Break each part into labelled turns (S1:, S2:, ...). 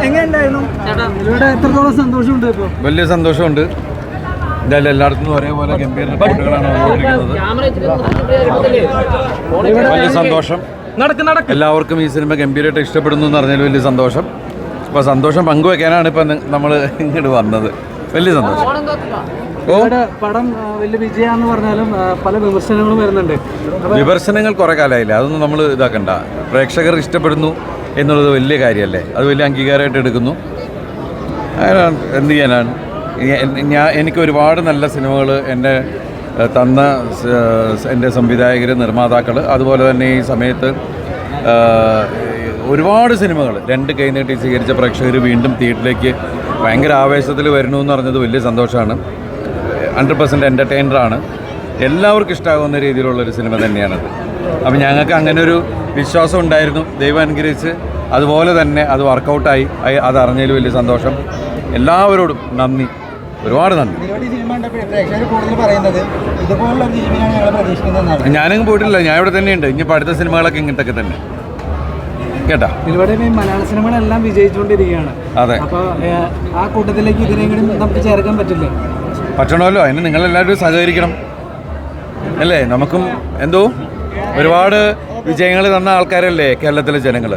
S1: എങ്ങനെയുണ്ടായിരുന്നു
S2: ഇവിടെ എത്രത്തോളം സന്തോഷമുണ്ട് ഇപ്പൊ
S3: വലിയ സന്തോഷമുണ്ട് എന്തായാലും എല്ലായിടത്തും ഒരേപോലെ ഗംഭീര റിപ്പോർട്ടുകളാണ് വന്നുകൊണ്ടിരിക്കുന്നത് വലിയ സന്തോഷം
S1: നടക്ക് നടക്ക്
S3: എല്ലാവർക്കും ഈ സിനിമ ഗംഭീരമായിട്ട് ഇഷ്ടപ്പെടുന്നു എന്ന് പറഞ്ഞാൽ വലിയ സന്തോഷം അപ്പോൾ സന്തോഷം പങ്കുവെക്കാനാണ് ഇപ്പം നമ്മൾ ഇങ്ങോട്ട് വന്നത് വലിയ സന്തോഷം.
S2: പടം വലിയ വിജയാന്ന് പറഞ്ഞാലും പല വിമർശനങ്ങളും വരുന്നുണ്ട്.
S3: വിമർശനങ്ങൾ കുറെ കാലമായില്ല? അതൊന്നും നമ്മൾ ഇതാക്കണ്ട. പ്രേക്ഷകർ ഇഷ്ടപ്പെടുന്നു എന്നുള്ളത് വലിയ കാര്യമല്ലേ? അത് വലിയ അംഗീകാരമായിട്ട് എടുക്കുന്നു. എന്ത് ചെയ്യാനാണ്? ഞാൻ എനിക്ക് ഒരുപാട് നല്ല സിനിമകൾ എന്റെ തന്ന എന്റെ സംവിധായകർ നിർമ്മാതാക്കൾ അതുപോലെ തന്നെ ഈ സമയത്ത് ഒരുപാട് സിനിമകൾ. രണ്ട് കൈ നീട്ടി സ്വീകരിച്ച പ്രേക്ഷകർ വീണ്ടും തിയേറ്ററിലേക്ക് ഭയങ്കര ആവേശത്തിൽ വരുന്നു എന്ന് പറഞ്ഞത് വലിയ സന്തോഷമാണ്. ഹൺഡ്രഡ് പെർസെന്റ് എന്റർടൈനറാണ് എല്ലാവർക്കും ഇഷ്ടമാകുന്ന രീതിയിലുള്ളൊരു സിനിമ തന്നെയാണത്. അപ്പം ഞങ്ങൾക്ക് അങ്ങനെ ഒരു വിശ്വാസം ഉണ്ടായിരുന്നു. ദൈവം അനുഗ്രഹിച്ച് അതുപോലെ തന്നെ അത് വർക്കൗട്ടായി അത് അറിഞ്ഞതിൽ വലിയ സന്തോഷം. എല്ലാവരോടും നന്ദി. ഒരുപാട് നന്ദി. ഞാനങ്ങ് പോയിട്ടില്ല. ഞാൻ ഇവിടെ തന്നെയുണ്ട്. ഇനിയിപ്പോൾ അടുത്ത സിനിമകളൊക്കെ ഇങ്ങോട്ടൊക്കെ തന്നെ. കേട്ടാ.
S2: ഈ മലയാള സിനിമകളെല്ലാം വിജയിച്ചുകൊണ്ടിരിക്കുകയാണ്.
S3: അതെ.
S2: അപ്പൊ ആ കൂട്ടത്തിലേക്ക് ഇതിനെങ്കിലും നമുക്ക് ചേർക്കാൻ പറ്റില്ലേ?
S3: പറ്റണമല്ലോ. അതിന് നിങ്ങളെല്ലാവരും സഹകരിക്കണം. അല്ലേ? നമുക്കും എന്തോ? ഒരുപാട് വിജയങ്ങൾ തന്ന ആൾക്കാരല്ലേ കേരളത്തിലെ ജനങ്ങൾ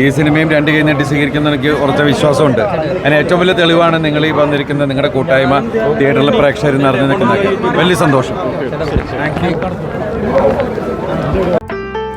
S3: ഈ സിനിമയും രണ്ട് കൈ നീട്ടി സ്വീകരിക്കുന്ന എനിക്ക് ഉറച്ച വിശ്വാസമുണ്ട്. അതിന് ഏറ്റവും വലിയ തെളിവാണ് നിങ്ങൾ ഈ വന്നിരിക്കുന്ന നിങ്ങളുടെ കൂട്ടായ്മ തിയേറ്ററിലെ പ്രേക്ഷകർ നിറഞ്ഞു നിൽക്കുന്നതൊക്കെ വലിയ സന്തോഷം.